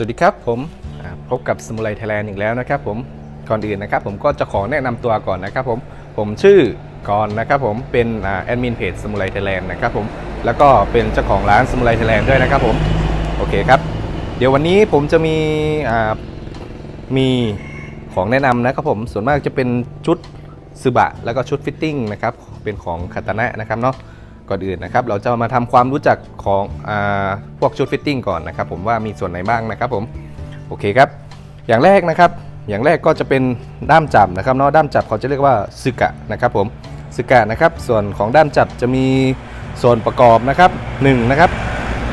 สวัสดีครับผมพบกับสมุไรไทยแลนด์อีกแล้วนะครับผมก่อนอื่นนะครับผมก็จะขอแนะนำตัวก่อนนะครับผมผมชื่อกรณ์นะครับผมเป็นแอดมินเพจสมุไรไทยแลนด์นะครับผมแล้วก็เป็นเจ้าของร้านสมุไรไทยแลนด์ด้วยนะครับผมโอเคครับ เดี๋ยววันนี้ผมจะมีมีของแนะนำนะครับผมส่วนมากจะเป็นชุดซึบะแล้วก็ชุดฟิตติ้งนะครับเป็นของคาตานะนะครับเนาะ ก่อนอื่นนะครับเราจะมาทำความรู้จักของอพวกชุดฟิตติ้งก่อนนะครับผมว่ามีส่วนไหนบ้างนะครับผมโอเคครับ อย่างแรกนะครับอย่างแรกก็จะเป็นด้ามจับนะครับเนาะด้ามจับเขาจะเรียกว่าซึกะนะครับผมซึกะนะครับส่วนของด้ามจับจะมีส่วนประกอบนะครับหนึ่งนะครับ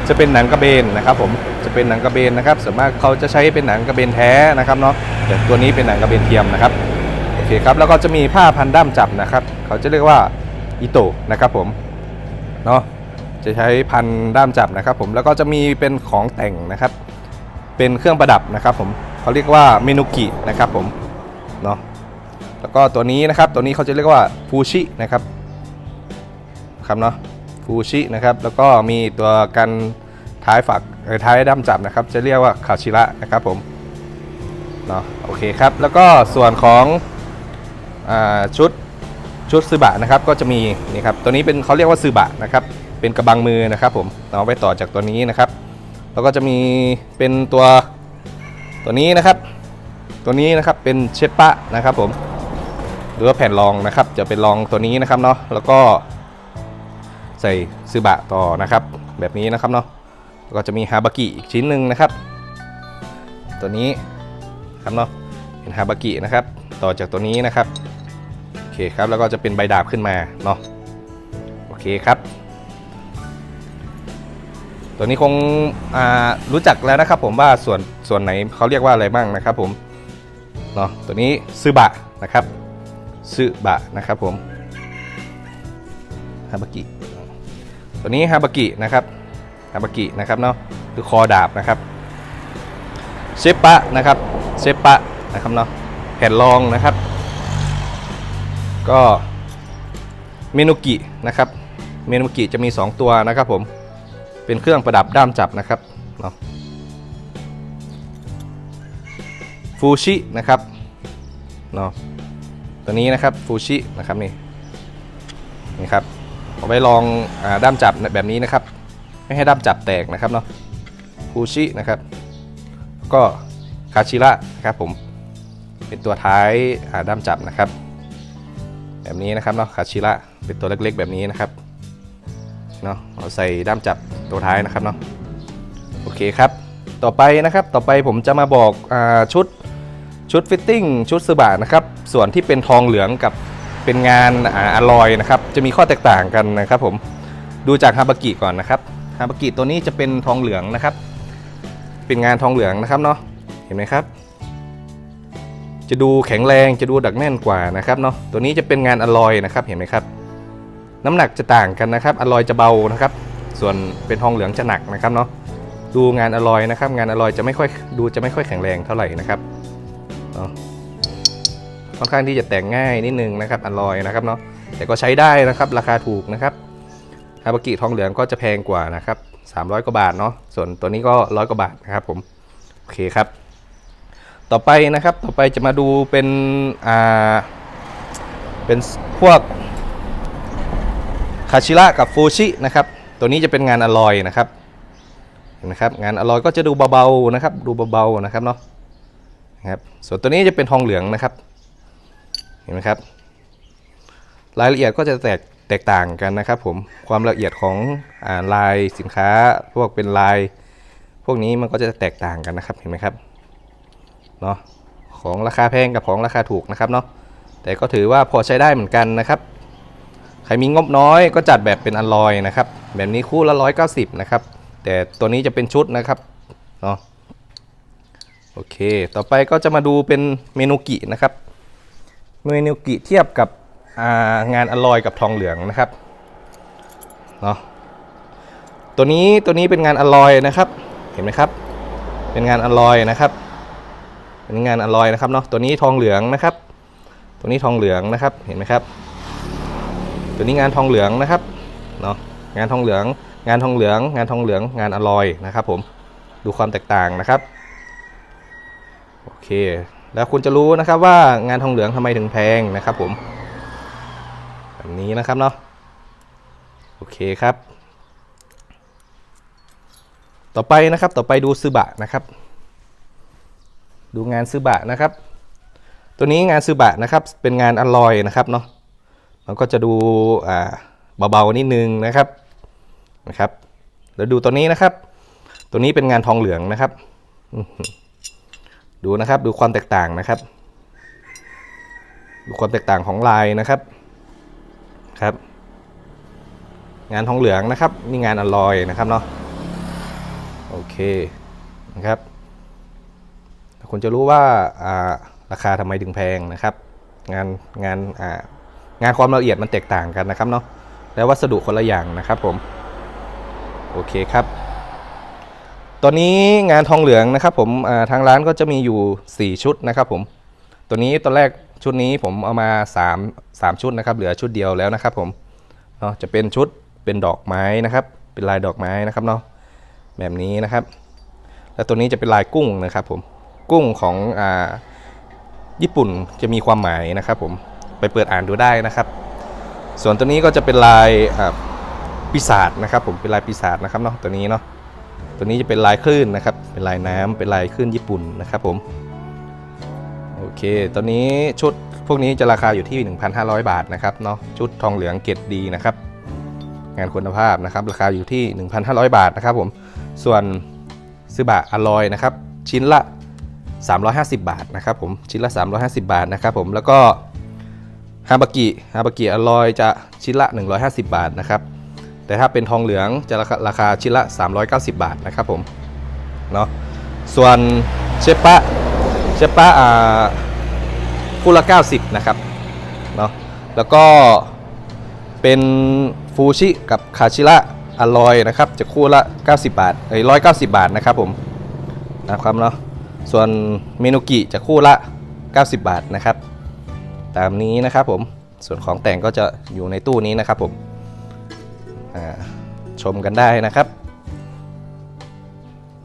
จะเป็นหนังกระเบนนะครับผมจะเป็นหนังกระเบนนะครับส่วนมากเขาจะใช้เป็นหนังกระเบนแท้นะครับเนาะแต่ตัวนี้เป็นหนังกระเบนเทียมนะครับโอเคครับแล้วก็จะมีผ้าพันด้ามจับนะครับเขาจะเรียกว่าอิโตะนะครับผม เนาะจะใช้พันด้ามจับนะครับผมแล้วก็จะมีเป็นของแต่งนะครับ เป็นเครื่องประดับนะครับผมเขาเรียกว่าเมนุกินะครับผมเนาะแล้วก็ตัวนี้นะครับตัวนี้เขาจะเรียกว่าฟูชินะครับครับเนาะฟูชินะครับแล้วก็มีตัวกันท้ายฝักเอ่อท้ายด้ามจับนะครับ จะเรียกว่าคาชิระนะครับผมเนาะโอเคครับแล้วก็ส่วนของอชุด ชุดซืบะนะครับก็จะมีนี่ครับตัวนี้เป็นเขาเรียกว่าซืบะนะครับเป็นกระบังมือนะครับผมเอาไว้ต่อจากตัวนี้นะครับแล้วก็จะมีเป็นตัวตัวนี้นะครับ ตัวนี้นะครับเป็นเชปปะนะครับผมหรือว่าแผ่นรองนะครับ จะเป็นรองตัวนี้นะครับเนาะแล้วก็ใส่ซืบะต่อนะครับ แบบนี้นะครับเนาะแล้วก็จะมีฮาบากิอีกชิ้นหนึ่งนะครับ ตัวนี้ครับเนาะเป็นฮาบากินะครับ ต่อจากตัวนี้นะครับ เคครับ แล้วก็จะเป็นใบดาบขึ้นมาเนาะโอเคครับ ตัวนี้คงรู้จักแล้วนะครับผมว่าส่วนส่วนไหนเขาเรียกว่าอะไรบ้างนะครับผมเนาะตัวนี้ซึบะนะครับซึบะนะครับผมฮาบากิตัวนี้ฮาบากินะครับฮาบากินะครับเนาะคือคอดาบนะครับเซปะนะครับเซปะนะครับเนาะแผ่นรองนะครับ ก็เมนุกินะครับเมนุกิจะมี 2 ตัวนะครับผมเป็นเครื่องประดับด้ามจับนะครับเนาะฟูชินะครับเนาะตัวนี้นะครับฟูชินะครับนี่นี่ครับเอาไว้ลองอด้ามจับแบบนี้นะครับ ไม่ให้ด้ามจับแตกนะครับเนาะฟูชินะครับก็คาชิระนะครับผมเป็นตัวท้ายด้ามจับนะครับ แบบนี้นะครับเนาะคาชิระเป็นตัวเล็กๆ แบบนี้นะครับเนาะเราใส่ด้ามจับตัวท้ายนะครับเนาะโอเคครับ ต่อไปนะครับต่อไปผมจะมาบอกอาชุดชุดฟิตติ้งชุดสบะนะครับ ส่วนที่เป็นทองเหลืองกับเป็นงานอาลอยนะครับ จะมีข้อแตกต่างกันนะครับผมดูจากฮาบากิก่อนนะครับฮาบากิตัวนี้จะเป็นทองเหลืองนะครับ เป็นงานทองเหลืองนะครับเนาะเห็นไหมครับ จะดูแข็งแรงจะดูดักแน่นกว่านะครับเนาะตัวนี้จะเป็นงานอลอยนะครับเห็นไหมครับ น้ำหนักจะต่างกันนะครับอลอยจะเบานะครับ ส่วนเป็นทองเหลืองจะหนักนะครับเนาะดูงานอลอยนะครับ งานอลอยจะไม่ค่อยดูจะไม่ค่อยแข็งแรงเท่าไหร่นะครับค่อนข้างที่จะแต่งง่ายนิดนึงนะครับอลอยนะครับเนาะแต่ก็ใช้ได้นะครับราคาถูกนะครับฮาบากิทองเหลืองก็จะแพงกว่านะครับ300กว่าบาทเนาะส่วนตัวนี้ก็ร้อยกว่าบาทนะครับผมโอเคครับ ต่อไปนะครับต่อไปจะมาดูเป็นอ่าเป็นพวกคาชิระกับฟูชินะครับตัวนี้จะเป็นงานอลอยนะครับนไหมครับงานอลอยก็จะดูเบาๆนะครับ ดูเบาๆนะครับเนาะนะครับส่วนตัวนี้จะเป็นทองเหลืองนะครับเห็นไหมครับ รายละเอียดก็จะแตกแตกต่างกันนะครับผมความละเอียดของอ่าลายสินค้า พวกเป็นลาย พวกนี้มันก็จะแตกต่างกันนะครับเห็นไหมครับ เนาะของราคาแพงกับของราคาถูกนะครับเนาะแต่ก็ถือว่าพอใช้ได้เหมือนกันนะครับใครมีงบน้อยก็จัดแบบเป็นอลลอยนะครับ แบบนี้คู่ละร้อยเก้าสิบนะครับ แต่ตัวนี้จะเป็นชุดนะครับเนาะโอเค ต่อไปก็จะมาดูเป็นเมนูกินะครับ เมนูกิเทียบกับางานอลลอยกับทองเหลืองนะครับเนาะตัวนี้ตัวนี้เป็นงานอลลอยนะครับ เห็นไหมครับ เป็นงานอลลอยนะครับ เป็นงานอลลอยนะครับเนาะตัวนี้ทองเหลืองนะครับ ตัวนี้ทองเหลืองนะครับเห็นไหมครับ ตัวนี้งานทองเหลืองนะครับเนาะงานทองเหลือง งานทองเหลือง งานทองเหลืองงานอลลอยนะครับ ผมดูความแตกต่างนะครับโอเค แล้วคุณจะรู้นะครับว่างานทองเหลืองทำไมถึงแพงนะครับ ผมแบบนี้นะครับเนาะโอเคครับ ต่อไปนะครับต่อไปดูซึบะนะครับ ดูงานซึบะนะครับ ตัวนี้งานซึบะนะครับ เป็นงานอลอยนะครับเนาะมันก็จะดูเบาๆนิดนึงนะครับนะครับแล้วดูตัวนี้นะครับ ตัวนี้เป็นงานทองเหลืองนะครับ ดูนะครับดูความแตกต่างนะครับ ดูความแตกต่างของลายนะครับครับ งานทองเหลืองนะครับนี่งานอลอยนะครับเนาะโอเคนะครับ คุณจะรู้ว่าราคาทำไมถึงแพงนะครับ งานงานงานความละเอียดมันแตกต่างกันนะครับเนาะและวัสดุคนละอย่างนะครับผมโอเคครับตัวนี้งานทองเหลืองนะครับ ผมทางร้านก็จะมีอยู่ 4 ชุดนะครับผมตัวนี้ตอนแรกชุดนี้ผมเอามา 3 3 ชุดนะครับ เหลือชุดเดียวแล้วนะครับ ผมเนาะจะเป็นชุดเป็นดอกไม้นะครับ เป็นลายดอกไม้นะครับเนาะแบบนี้นะครับ แล้วตัวนี้จะเป็นลายกุ้งนะครับผม กุ้งของอ่าญี่ปุ่นจะมีความหมายนะครับผมไปเปิดอ่านดูได้นะครับ ส่วนตัวนี้ก็จะเป็นลายปีศาจนะครับ ผมเป็นลายปีศาจนะครับเนาะตัวนี้เนาะตัวนี้จะเป็นลายคลื่นนะครับ เป็นลายน้ำเป็นลายคลื่นญี่ปุ่นนะครับผมโอเคตัวนี้ชุดพวกนี้จะราคาอยู่ที่ 1,500 บาทนะครับเนาะชุดทองเหลืองเกรดดีนะครับ งานคุณภาพนะครับ ราคาอยู่ที่ 1,500 บาทนะครับผมส่วนซื้อบะอลอยนะครับ ชิ้นละ 350 บาทนะครับผมชิ้นละ 350 บาทนะครับผมแล้วก็ฮาบากิฮาบากิอลอยจะชิ้นละ 150 บาทนะครับแต่ถ้าเป็นทองเหลืองจะราคาราคาชิ้นละ 390 บาทนะครับผมเนาะส่วนเชปะเชปปะอ่าคู่ละ 90 นะครับเนาะแล้วก็เป็นฟูชิกับคาชิระอลอยนะครับ จะคู่ละ 90 บาทเอ้ย190 บาทนะครับผมนะครับเนาะ ส่วนเมนูกิจะคู่ละ 90 บาทนะครับ ตามนี้นะครับผมส่วนของแต่งก็จะอยู่ในตู้นี้นะครับผมชมกันได้นะครับ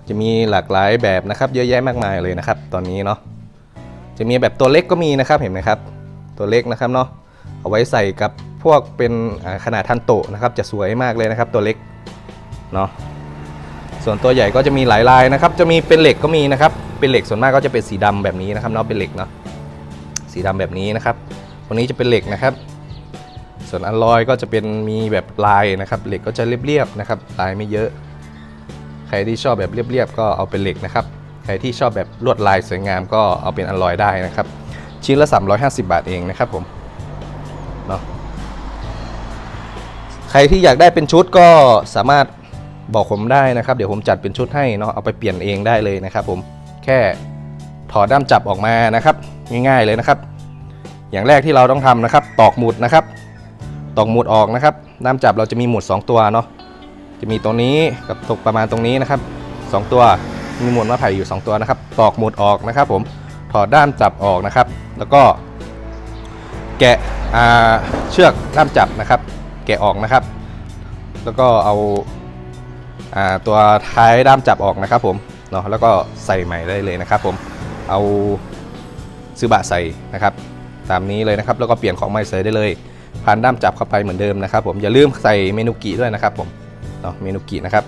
จะมีหลากหลายแบบนะครับ เยอะแยะมากมายเลยนะครับ ตอนนี้เนาะจะมีแบบตัวเล็กก็มีนะครับเห็นไหมครับ ตัวเล็กนะครับเนาะเอาไว้ใส่กับพวกเป็นขนาดทันโตนะครับ จะสวยมากเลยนะครับ ตัวเล็กเนาะส่วนตัวใหญ่ก็จะมีหลายลายนะครับ จะมีเป็นเหล็กก็มีนะครับ เป็นเหล็กส่วนมากก็จะเป็นสีดำแบบนี้นะครับเนาะเป็นเหล็กเนาะสีดำแบบนี้นะครับตรงนี้จะเป็นเหล็กนะครับ ส่วนอลลอยก็จะเป็นมีแบบลายนะครับ เหล็กก็จะเรียบๆนะครับลายไม่เยอะ ใครที่ชอบแบบเรียบๆก็เอาเป็นเหล็กนะครับ ใครที่ชอบแบบลวดลายสวยงามก็เอาเป็นอลลอยได้นะครับ ชิ้นละ 350 บาทเองนะครับผมเนาะใครที่อยากได้เป็นชุดก็สามารถบอกผมได้นะครับ เดี๋ยวผมจัดเป็นชุดให้เนาะเอาไปเปลี่ยนเองได้เลยนะครับผม แค่ถอดด้ามจับออกมานะครับ ง่ายๆเลยนะครับ อย่างแรกที่เราต้องทำนะครับ ตอกหมุดนะครับ ตอกหมุดออกนะครับ ด้ามจับเราจะมีหมุด 2 ตัวเนาะจะมีตรงนี้กับตกประมาณตรงนี้นะครับ 2 ตัวมีหมุดม้ไผ่อยู่ 2 ตัวนะครับ ตอกหมุดออกนะครับ ผมถอดด้ามจับออกนะครับ แล้วก็ แกะเชือกด้ามจับนะครับ แกะออกนะครับ แล้วก็เอาตัวท้ายด้ามจับออกนะครับผม เนาะแล้วก็ใส่ใหม่ได้เลยนะครับ ผมเอาซื้อบะใส่นะครับตามนี้เลยนะครับแล้วก็เปลี่ยนของใหม่ใส่ได้เลยผ่านด้ามจับเข้าไปเหมือนเดิมนะครับผมอย่าลืมใส่เมนูกิด้วยนะครับผมเนาะเมนูกินะครับ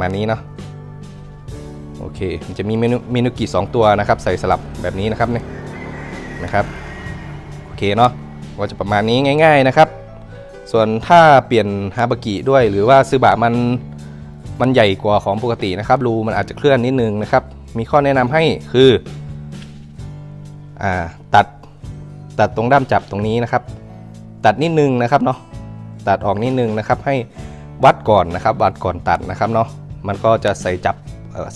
มานี้เนาะโอเคมันจะมีเมนูเมนูกิสองตัวนะครับ ใส่สลับแบบนี้นะครับเนี่ยนะครับโอเคเนาะก็จะประมาณนี้ง่าย ๆนะครับ ส่วนถ้าเปลี่ยนฮาบากิด้วยหรือว่าซึบะมัน มันใหญ่กว่าของปกตินะครับรูมันอาจจะเคลื่อนนิดนึงนะครับ มีข้อแนะนำให้คืออ่าตัดตัดตรงด้ามจับตรงนี้นะครับ ตัดนิดนึงนะครับเนาะตัดออกนิดนึงนะครับ ให้วัดก่อนนะครับ วัดก่อนตัดนะครับเนาะมันก็จะใส่จับ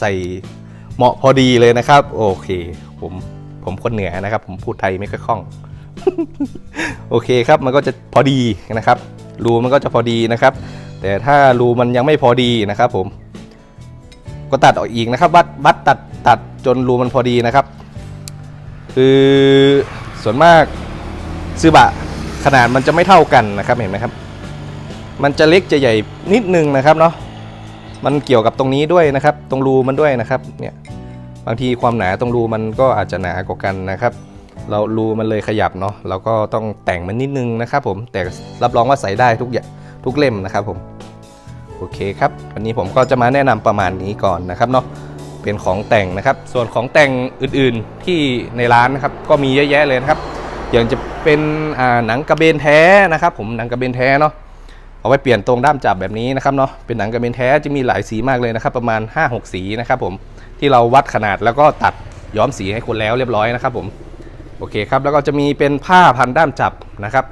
ใส่เหมาะพอดีเลยนะครับ โอเค ผมผมคนเหนือนะครับ ผมพูดไทยไม่ค่อยคล่อง โอเคครับมันก็จะพอดีนะครับรูมันก็จะพอดีนะครับ แต่ถ้ารูมันยังไม่พอดีนะครับผม ก็ตัดออกอีกนะครับวัดวัดตัดตัดจนรูมันพอดีนะครับ คือส่วนมากซื้อบะขนาดมันจะไม่เท่ากันนะครับเห็นไหมครับ มันจะเล็กจะใหญ่นิดนึงนะครับเนาะมันเกี่ยวกับตรงนี้ด้วยนะครับ ตรงรูมันด้วยนะครับเนี่ยบางทีความหนาตรงรูมันก็อาจจะหนากว่ากันนะครับ เรารูมันเลยขยับเนาะเราก็ต้องแต่งมันนิดนึงนะครับผมแต่รับรองว่าใส่ได้ทุกอย่างทุกเล่มนะครับผม โอเคครับ วันนี้ผมก็จะมาแนะนำประมาณนี้ก่อนนะครับเนาะเป็นของแต่งนะครับ ส่วนของแต่งอื่นๆที่ในร้านนะครับก็มีเยอะแยะเลยนะครับ อย่างจะเป็นหนังกระเบนแท้นะครับ ผมหนังกระเบนแท้เนาะเอาไว้เปลี่ยนตรงด้ามจับแบบนี้นะครับเนาะเป็นหนังกระเบนแท้จะมีหลายสีมากเลยนะครับ ประมาณ 5-6 สีนะครับ ผมที่เราวัดขนาดแล้วก็ตัดย้อมสีให้คนแล้วเรียบร้อยนะครับ ผมโอเคครับแล้วก็จะมีเป็นผ้าพันด้ามจับนะครับ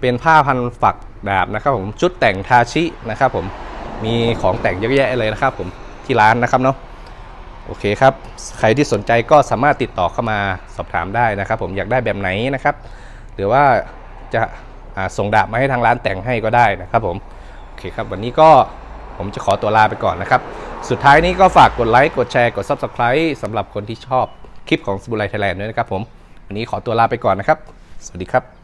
เป็นผ้าพันฝักดาบนะครับ ผมชุดแต่งทาชินะครับ ผม มีของแต่งเยอะแยะเลยนะครับผมที่ร้านนะครับเนาะโอเคครับ ใครที่สนใจก็สามารถติดต่อเข้ามาสอบถามได้นะครับ ผมอยากได้แบบไหนนะครับ หรือว่าจะาส่งดาบมาให้ทางร้านแต่งให้ก็ได้นะครับผมโอเคครับวันนี้ก็ผมจะขอตัวลาไปก่อนนะครับ สุดท้ายนี้ก็ฝากกดไลค์กดแชร์กด Subscribe สำหรับคนที่ชอบคลิปของสบูไลไทยแลนด์ด้วยนะครับผม วันนี้ขอตัวลาไปก่อนนะครับ สวัสดีครับ